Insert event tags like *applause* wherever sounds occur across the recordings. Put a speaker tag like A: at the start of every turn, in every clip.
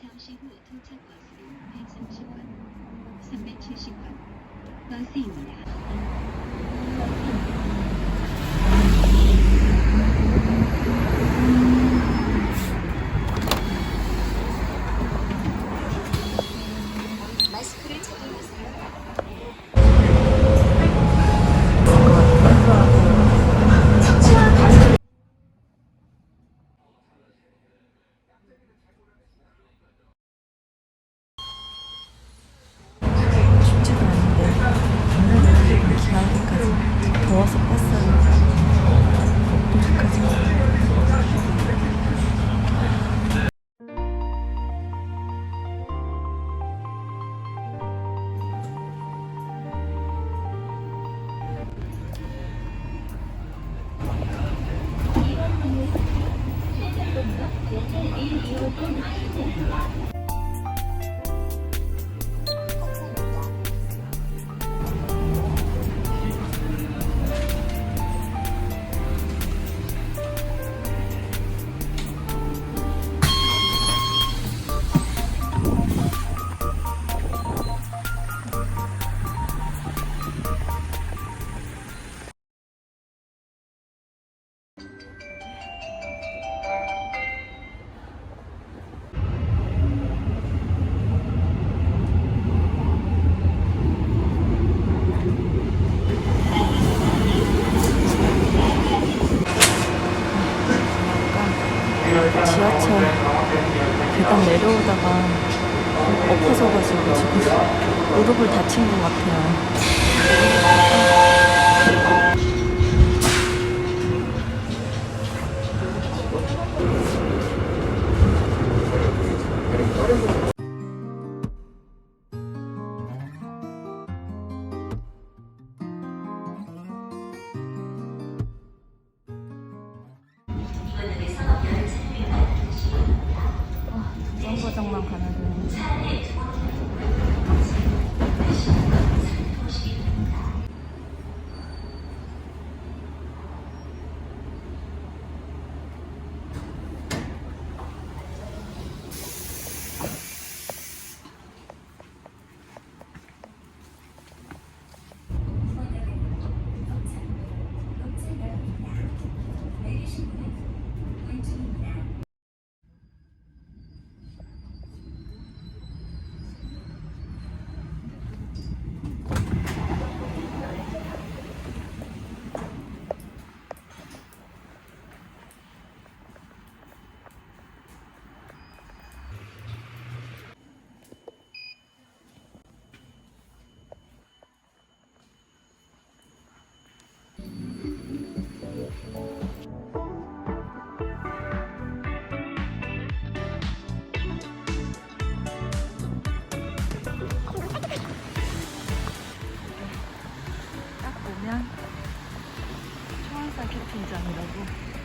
A: 잠시 후 도착 버스는 130번, 370번 버스입니다. 마스크를
B: 캠핑장이라고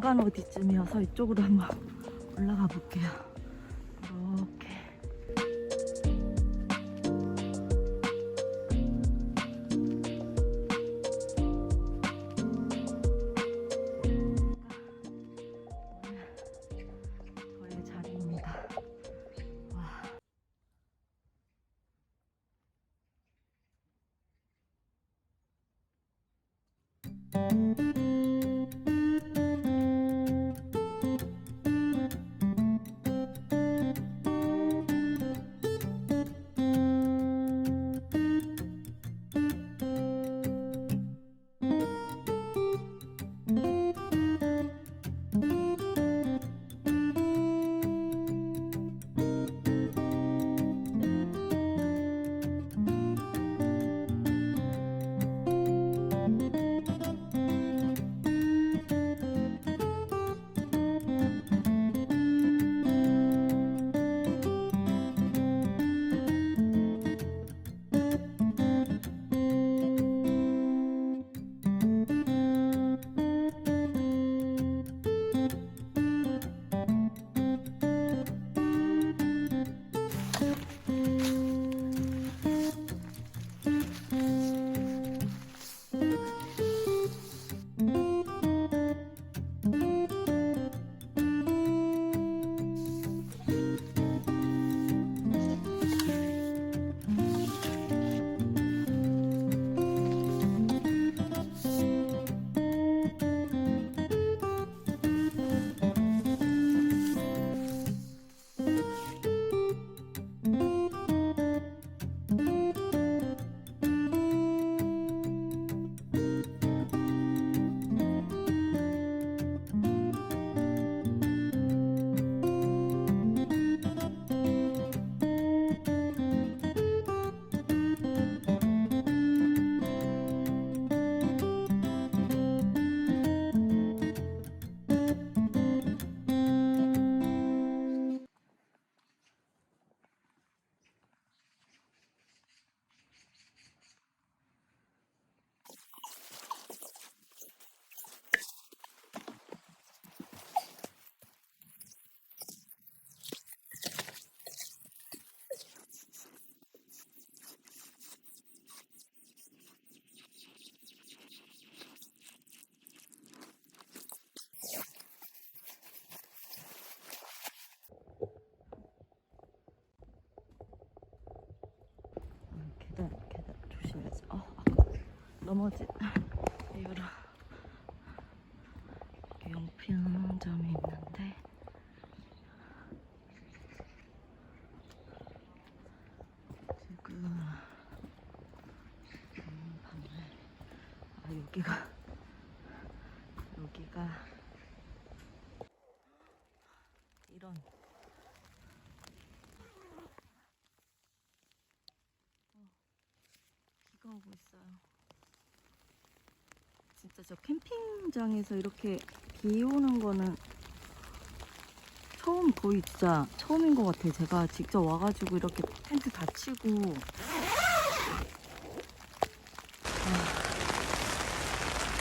B: 중간 어디쯤이어서 이쪽으로 한번 *laughs* 올라가 볼게요. 이렇게. 저의 자리입니다. 와. 넘어지 이유로 이렇게 용품점이 있는데 지금 음, 방을 아 여기가 여기가 이런 비가 오고 있어요. 진짜 저 캠핑장에서 이렇게 비 오는 거는 처음 거의 진짜 처음인 것 같아요. 제가 직접 와가지고 이렇게 텐트 다 치고 아,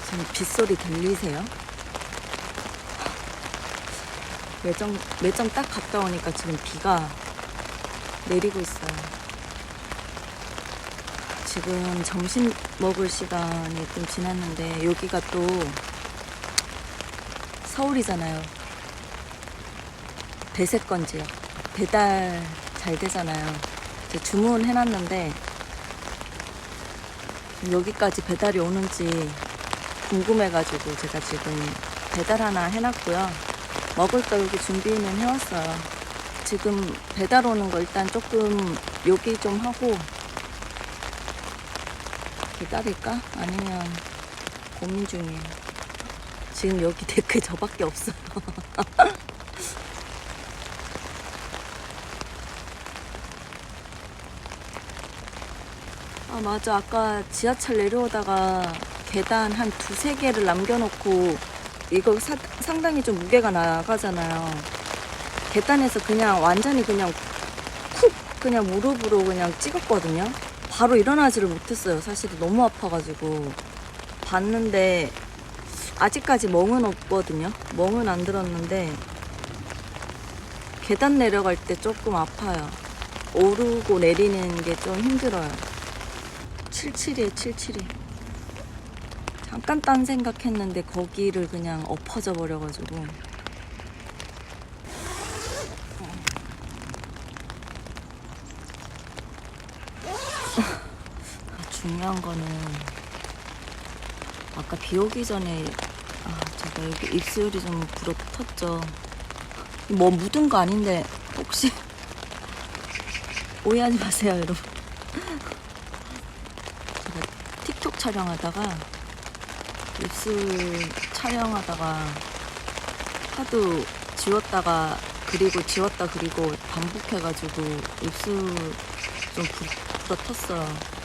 B: 지금 빗소리 들리세요? 매점 매점 딱 갔다 오니까 지금 비가 내리고 있어요. 지금 점심 먹을 시간이 좀 지났는데 여기가 또 서울이잖아요. 배색권 지역. 배달 잘 되잖아요. 주문해놨는데 여기까지 배달이 오는지 궁금해가지고 제가 지금 배달 하나 해놨고요. 먹을 거 여기 준비는 해왔어요. 지금 배달 오는 거 일단 조금 요기 좀 하고 기다릴까? 아니면 고민 중이에요. 지금 여기 *laughs* 댓글 저밖에 없어요. *laughs* 아, 맞아. 아까 지하철 내려오다가 계단 한 두세 개를 남겨놓고 이거 사- 상당히 좀 무게가 나가잖아요. 계단에서 그냥 완전히 그냥 쿡 그냥 무릎으로 그냥 찍었거든요. 바로 일어나지를 못했어요. 사실 너무 아파가지고 봤는데 아직까지 멍은 없거든요. 멍은 안 들었는데 계단 내려갈 때 조금 아파요. 오르고 내리는 게 좀 힘들어요. 77이에요, 77이. 잠깐 딴 생각했는데 거기를 그냥 엎어져 버려가지고. 중요한 거는 아까 비 오기 전에 아 제가 여기 입술이 좀 부러졌죠. 뭐 묻은 거 아닌데 혹시 *laughs* 오해하지 마세요 여러분. *laughs* 제가 틱톡 촬영하다가 입술 촬영하다가 하도 지웠다가 그리고 지웠다 그리고 반복해가지고 입술 좀 부, 부러졌어요.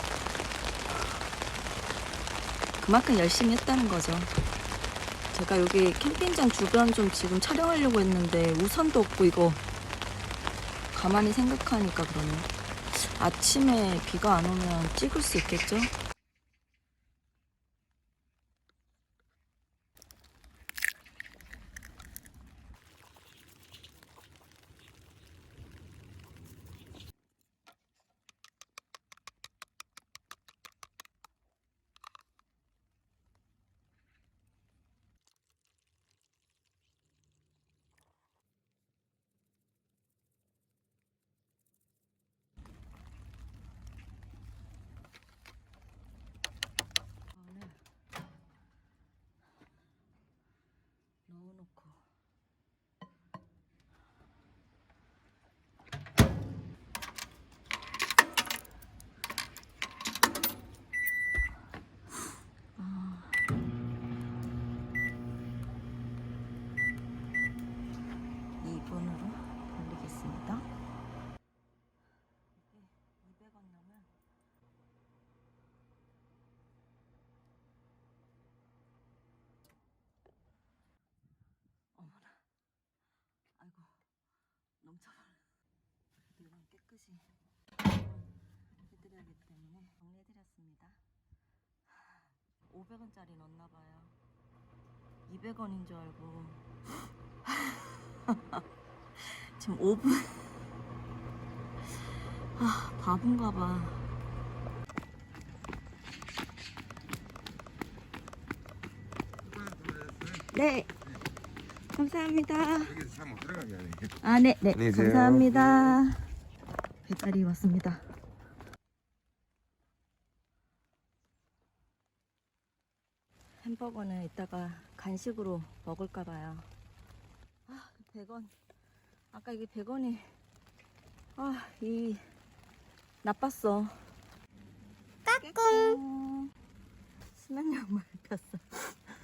B: 그만큼 열심히 했다는 거죠. 제가 여기 캠핑장 주변 좀 지금 촬영하려고 했는데 우산도 없고 이거 가만히 생각하니까 그러네. 아침에 비가 안 오면 찍을 수 있겠죠? 안에 넣어놓고 아. 이분으로 돌리겠습니다. 이게 200원 나면 어머나. 아이고, 넘쳐버려. 그래도 이건 깨끗이 해드려야기 때문에 정리해드렸습니다. 500원짜리 넣었나봐요. 200원인 줄 알고. *laughs* 지금 5분. *laughs* 아, 바본가봐. 네. 감사합니다.
C: 여기서 차못 들어가게 하네.
B: 아, 네, 네.
C: 안녕히 계세요.
B: 감사합니다. 배달이 왔습니다. 햄버거는 이따가 간식으로 먹을까 봐요. 아, 100원. 아까 이게 100원이 아, 이 나빴어. 까꿍. 신한 양말 *laughs* 폈어.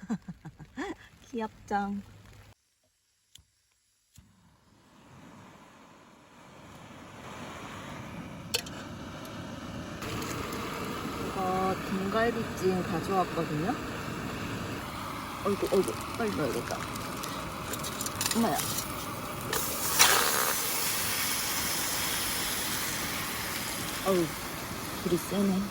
B: *laughs* 귀엽장. 이거 등갈비찜 가져왔거든요. 어이구, 어이구, 빨리 넣어야겠다. 엄마야. 어우, 불이 세네.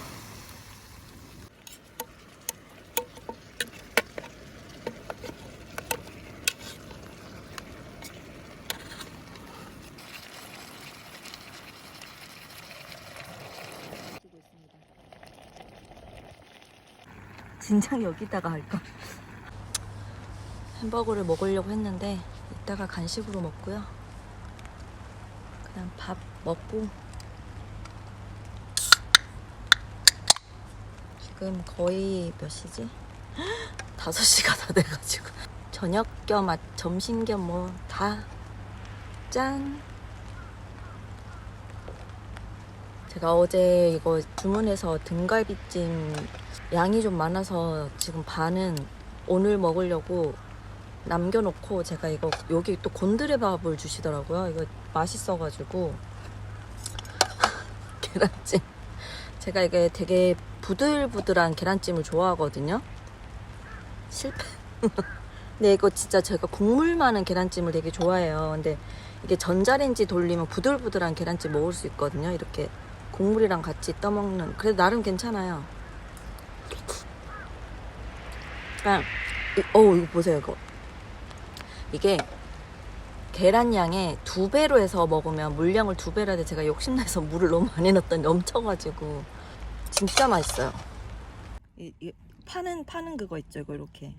B: 쓰고 있습니다. 진작 여기다가 할까? 햄버거를 먹으려고 했는데 이따가 간식으로 먹고요. 그냥 밥 먹고 지금 거의 몇 시지? *gasps* 5시가 다 돼가지고 저녁 겸 아- 점심 겸 뭐 다 짠! 제가 어제 이거 주문해서 등갈비찜 양이 좀 많아서 지금 반은 오늘 먹으려고 남겨놓고 제가 이거 여기 또 곤드레밥을 주시더라고요. 이거 맛있어가지고 *laughs* 계란찜. 제가 이게 되게 부들부들한 계란찜을 좋아하거든요. 실패. *laughs* 근데 이거 진짜 제가 국물 많은 계란찜을 되게 좋아해요. 근데 이게 전자레인지 돌리면 부들부들한 계란찜 먹을 수 있거든요. 이렇게 국물이랑 같이 떠먹는. 그래도 나름 괜찮아요. 이- 어우, 이거 보세요, 이거. 이게 계란 양의 두 배로 해서 먹으면 물량을 두 배로 해야 제가 욕심내서 *laughs* 물을 너무 많이 넣었더니 넘쳐가지고 진짜 맛있어요. 이, 이 파는 파는 그거 있죠, 이거 이렇게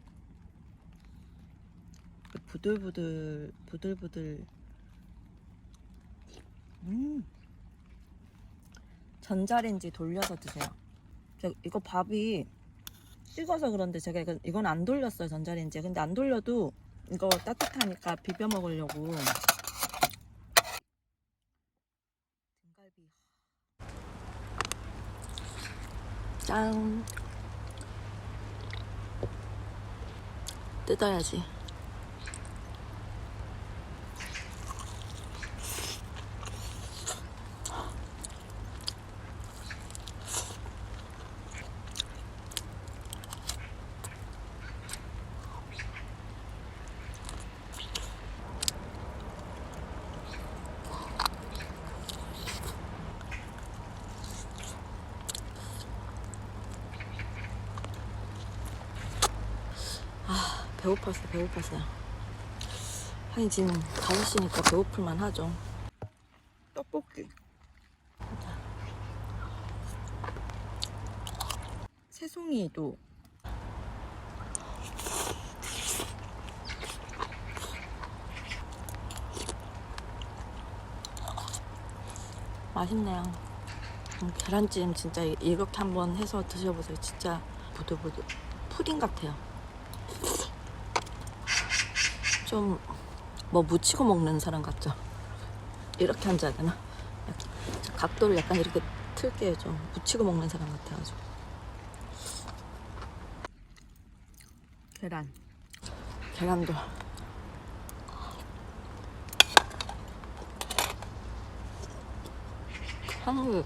B: 부들부들 부들부들. 음. 전자레인지 돌려서 드세요. 저 이거 밥이 식어서 그런데 제가 이건, 이건 안 돌렸어요 전자레인지에. 근데 안 돌려도 이거 따뜻하니까 비벼 먹으려고. 등갈비. 짠. 뜯어야지. 배고팠어, 배고팠어요. 아니, 지금 5시니까 배고플만 하죠. 떡볶이. 새송이도. 맛있네요. 음, 계란찜 진짜 이- 이렇게 한번 해서 드셔보세요. 진짜 부들부들. 푸딩 같아요. 좀뭐 묻히고 먹는 사람 같죠? 이렇게 앉아야 되나? 각도를 약간 이렇게 틀게요. 좀 묻히고 먹는 사람 같아가지고. 계란. 계란도. 한국.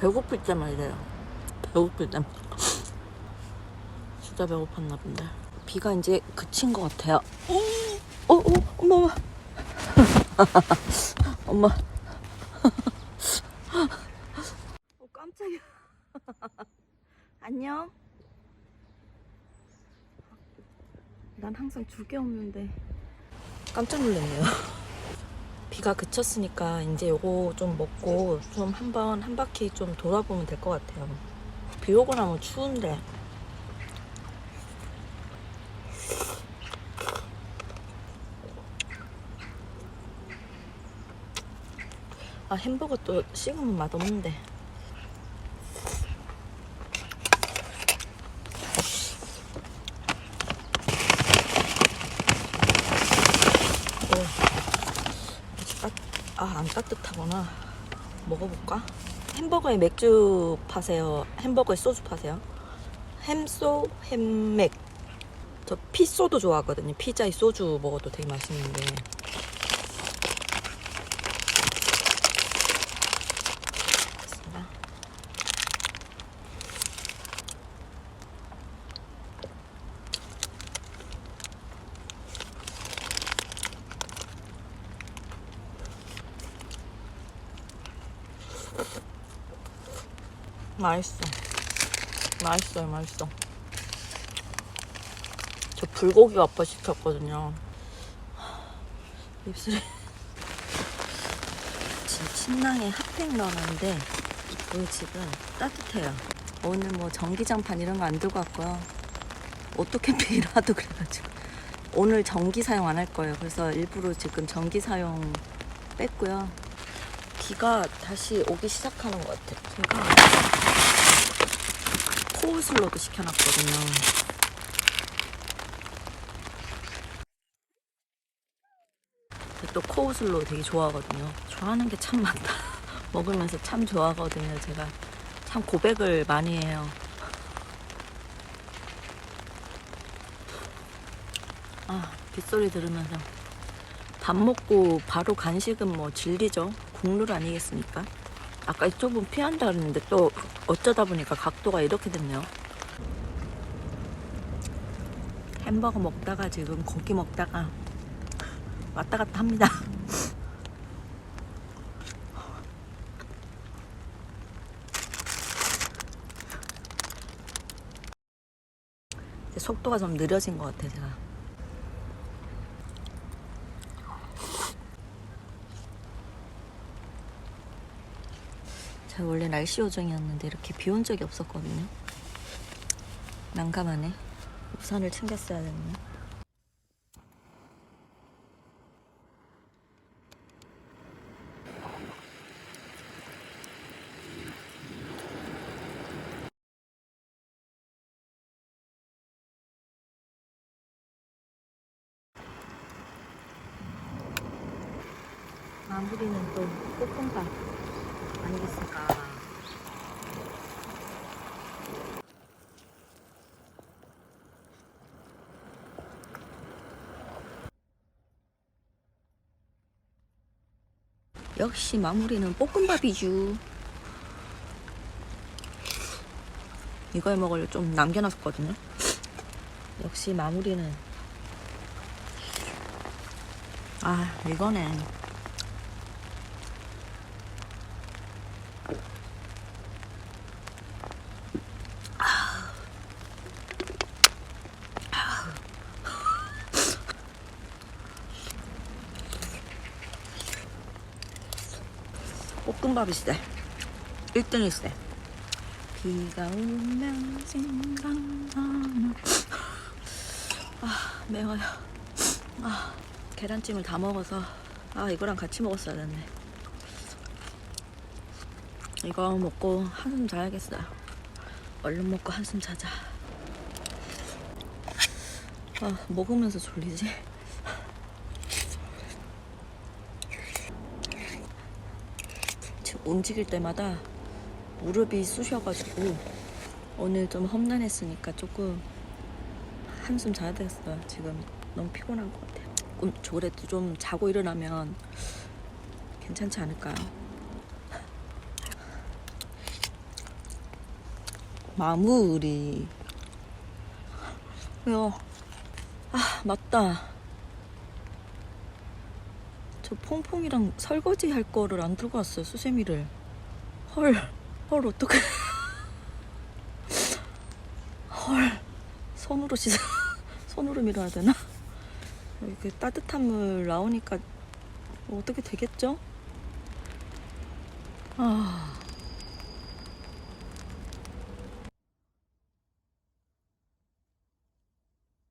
B: 배고플 때만 이래요. 때만. 진짜 배고팠나 본데. 비가 이제 그친 것 같아요. 어, 어, 엄마, 엄마. *laughs* 엄마. 어, 깜짝이야. *laughs* 안녕. 난 항상 줄게 없는데. 깜짝 놀랐네요. *laughs* 비가 그쳤으니까 이제 요거 좀 먹고 좀 한번 한 바퀴 좀 돌아보면 될 것 같아요. 비 오고 나면 추운데. 아 햄버거 또 식으면 맛없는데 아안 따뜻하구나 먹어볼까? 햄버거에 맥주 파세요. 햄버거에 소주 파세요. 햄소 햄맥. 저 피소도 좋아하거든요. 피자에 소주 먹어도 되게 맛있는데 맛있어. 맛있어요, 맛있어. 저 불고기 아빠 시켰거든요. 입술이. *laughs* 지금 신랑의 핫팩 넣어놨는데, 이거 지금 따뜻해요. 오늘 뭐 전기장판 이런 거 안 들고 왔고요. 오토 캠핑이라 *laughs* 하도 그래가지고. 오늘 전기 사용 안 할 거예요. 그래서 일부러 지금 전기 사용 뺐고요. 비가 다시 오기 시작하는 것 같아요. 제가 코우슬로도 시켜놨거든요. 또 코우슬로 되게 좋아하거든요. 좋아하는 게 참 많다. *laughs* 먹으면서 참 좋아하거든요. 제가 참 고백을 많이 해요. 아, 빗소리 들으면서 밥 먹고 바로 간식은 뭐 진리죠. 국룰 아니겠습니까? 아까 이쪽은 피한다 그랬는데 또 어쩌다 보니까 각도가 이렇게 됐네요. 햄버거 먹다가 지금 고기 먹다가 왔다 갔다 합니다. *laughs* 속도가 좀 느려진 것 같아요, 제가. 제가 원래 날씨 요정이었는데 이렇게 비 온 적이 없었거든요. 난감하네. 우산을 챙겼어야 됐네. 마무리는 또 뽀뽀밥 아니겠습니까? 역시 마무리는 볶음밥이죠. 이걸 먹을 좀 남겨놨었거든요. 역시 마무리는 아 이거네. 볶음밥이시대. 1등이시대. 비가 오면 생각나는. 아, 매워요. 아, 계란찜을 다 먹어서. 아, 이거랑 같이 먹었어야 됐네. 이거 먹고 한숨 자야겠어요. 얼른 먹고 한숨 자자. 아, 먹으면서 졸리지? 지금 움직일 때마다 무릎이 쑤셔가지고 오늘 좀 험난했으니까 조금 한숨 자야 되겠어요. 지금 너무 피곤한 것 같아요. 꿈 그래도 좀 자고 일어나면 괜찮지 않을까요? 마무리. 왜요? 아 맞다. 저 퐁퐁이랑 설거지 할 거를 안 들고 왔어요 수세미를. 헐 헐 어떡해. 헐 손으로 씻어 손으로 밀어야 되나? 이렇게 따뜻한 물 나오니까 어떻게 되겠죠? 아